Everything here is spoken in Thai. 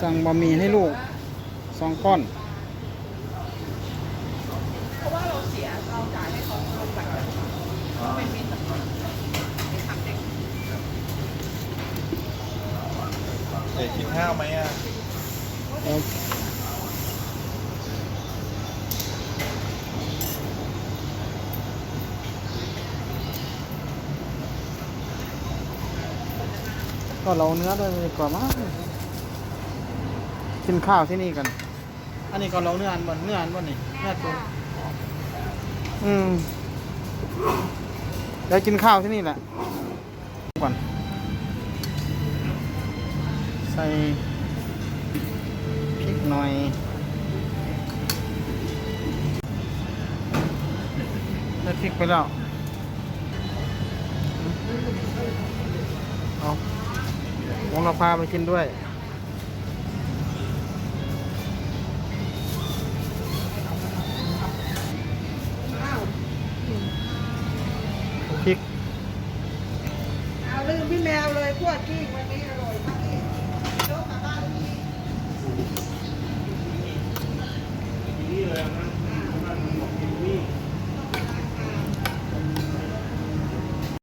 สั่งบะหมี่ให้ลูกสองก้อนเพราะว่าเราเสียเราจ่ายให้เขาลงบัตรเป็นมิตรเป็นทำเด็กเด็กกินข้าวไหมอะแล้วก็เราเนื้อด้วยดีกว่ามั้ง กินข้าวที่นี่กัน อันนี้ก็เราเนื้ออันบนเนื้ออันบนนี่เนื้อตัวอืมเดี๋ยวกินข้าวที่นี่แหละก่อนใส่พริกหน่อยได้พริกไปแล้วเอาวงเราพาไปกินด้วย พริก เอาลืมพี่แมวเลยพวดกิ้งวันนี้